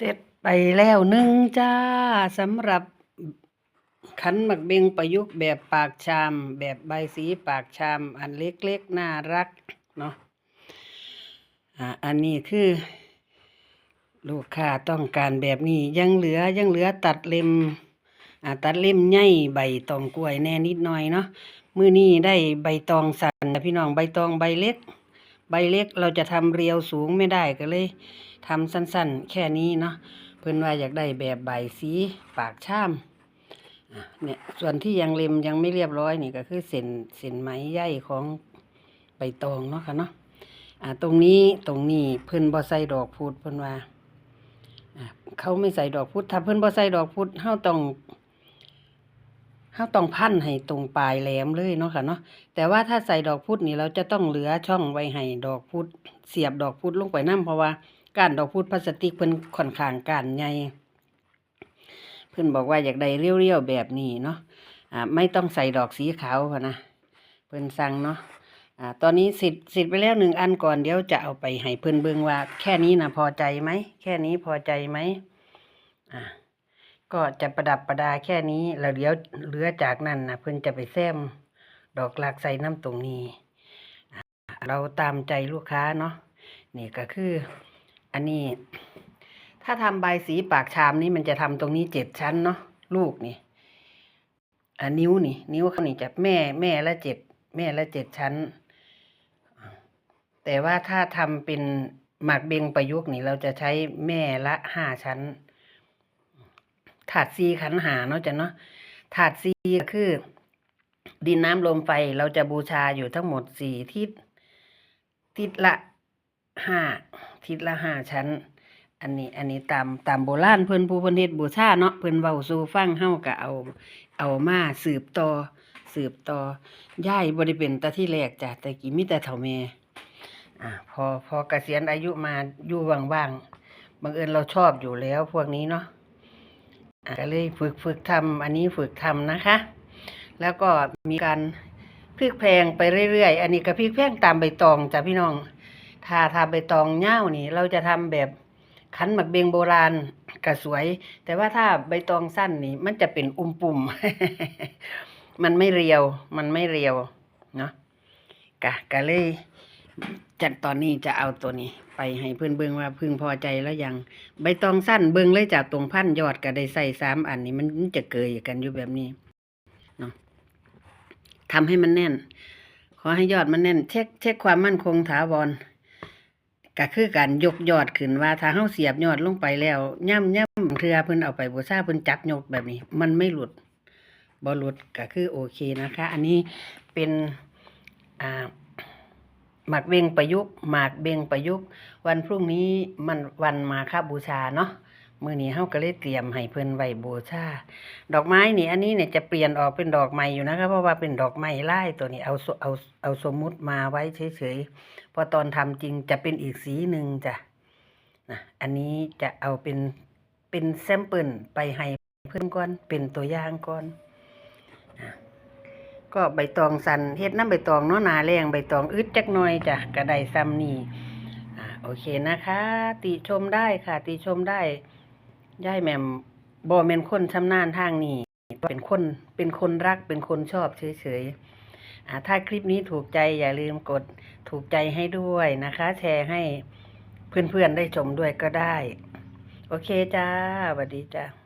เสร็จไปแล้วหนึ่งจ้าสำหรับขันหมักเบงประยุกต์แบบปากชาม แบบใบสีปากชาม อันเล็กๆ น่ารักเนาะอ่าอันนี้คือ ลูกค้าต้องการแบบนี้ยังเหลือยังเหลือตัดเล็มอ่าตัดเล็มใหญ่ใบตองกล้วยแน่นิดหน่อยเนาะมื้อนี้ได้ใบตองสันนะพี่น้องใบตองใบเล็ก ใบเล็กเราจะทำเรียวสูงไม่ได้ก็เลยทำสั้นๆ แค่นี้เนาะเพิ่อนว่าอยากได้แบบใบสีปากชามเนี่ยส่วนที่ยังเล็มยังไม่เรียบร้อยนี่ก็คือเส้นเส้นไหมใยของใบตองเนาะค่ะเนาะอ่าตรงนี้ตรงนี้เพิ่นบ่ใส่ดอกพุดเพิ่นว่าอะเขาไม่ใส่ดอกพุดถ้าเพิ่นบ่ใส่ดอกพุดเฮาต้อง เฮาต้องพันให้ตรงปลายแหลมเลยเนาะค่ะเนาะแต่ว่าถ้าใส่ดอกพุธนี่เราจะต้องเหลือช่องไว้ให้ดอกพุธเสียบดอกพุธลงไปน้ำเพราะว่ากานดอกพุธพลาสติกเพิ่นค่อนข้างกานใหญ่เพิ่นบอกว่าอยากได้เรียวๆแบบนี้เนาะอ่าไม่ต้องใส่ดอกสีขาวพะนะเพิ่นสั่งเนาะอ่าตอนนี้สิทธิ์สิทธิ์ไปแล้วหนึ่งอันก่อนเดี๋ยวจะเอาไปให้เพิ่นเบิ่งว่า แค่นี้นะพอใจไหมแค่นี้พอใจไหมอ่า ก็จะประดับประดาแค่นี้แล้วเดี๋ยวเหลือจากนั้นนะเพิ่นจะไปแซมดอกหลากใส่น้ำตรงนี้อ่เราตามใจลูกค้าเนาะนี่ก็คือ อันนี้ ถ้าทำใบสีปากชามนี่มันจะทำตรงนี้เจ็ดชั้นเนาะลูกนี่อ่านิ้วนี่ นิ้วเขานี่จะแม่แม่ละเจ็ดแม่ละเจ็ดชั้น แต่ว่าถ้าทำเป็นหมากเบงประยุกต์นี่เราจะใช้แม่ละห้าชั้น ถาดซีขันหาเนาะจ้ะเนาะถาดซีคือ ดินน้ำลมไฟเราจะบูชาอยู่ทั้งหมดสี่ทิศทิศละห้าทิศละห้าชั้น อันนี้อันนี้ตามตามโบราณเพิ่นผู้เพิ่นเฮ็ดบูชาเนาะเพิ่นเว้าสู่ฟังเฮาก็เอา เอามาสืบต่อสืบต่อย่ายบ่ได้เป็นต่ที่แรกจ้ะแต่กี้มีแต่เฒ่าแม่อ่าพอพอเกษียณอายุมาอยู่ว่างๆบังเอิญเราชอบอยู่แล้วพวกนี้เนาะ ก็เลยฝึกฝึกทำอันนี้ฝึกทำนะคะ แล้วก็มีการพลิกแพลงไปเรื่อยๆ อันนี้ก็พลิกแพลงตามใบตองจ้ะพี่น้องถ้าทาใบตองเง่านี่ เราจะทำแบบขันหมักเบงโบราณก็สวย แต่ว่าถ้าใบตองสั้นนี่ มันจะเป็นอุ้มปุ่ม มันไม่เรียว มันไม่เรียว เนาะกะก็เลยจัดตอนนี้จะเอาตัวนี้ ไปให้เพื่อนเบิ่งว่าพึงพอใจแล้วยังใบตองสั้นเบิ่งเลยจากตรงพันยอดก็ได้ใส่สามอันนี้มันจะเกยกันอยู่แบบนี้เนาะทำให้มันแน่น ขอให้ยอดมันแน่น เช็คเช็คความมั่นคงถาวรก็คือการยกยอดขึ้นว่าถ้าเฮาเสียบยอดลงไปแล้วย่ำย่ำเทือเพิ่นเอาไปบูชาเพิ่นจับยกแบบนี้ มันไม่หลุดบ่หลุดก็คือโอเคนะคะ อันนี้เป็นอ่า หมากเบงประยุกต์หมากเบงประยุกต์ วันพรุ่งนี้มันวันมาคาบูชาเนาะมือนี้เฮาก็เลยเตรียมให้เพิ่นไว้บูชาดอกไม้นี่อันนี้เนี่ยจะเปลี่ยนออกเป็นดอกใหม่อยู่นะคะเพราะว่าเป็นดอกไม้ลายตัวนี้เอาเอาเอาสมมุติมาไว้เฉยๆพอตอนทำจริงจะเป็นอีกสีหนึ่งจ้ะนะอันนี้จะเอาเป็นเป็นแซมเปิลไปให้เพิ่นก่อนเป็นตัวอย่างก่อน ก็ใบตองสันเฮ็ดน้ำใบตองเนาะนาแรงใบตองอึดจักหน่อยจ้ะกระไดซ้ำนี่อ่าโอเคนะคะ ติชมได้ค่ะ ติชมได้ย่ายแหม่มบ่แม่นคนชำนาญทางนี้เป็นคนเป็นคนรักเป็นคนชอบเฉยๆอ่าถ้าคลิปนี้ถูกใจอย่าลืมกดถูกใจให้ด้วยนะคะ แชร์ให้เพื่อนๆได้ชมด้วยก็ได้ โอเคจ้าสวัสดีจ้า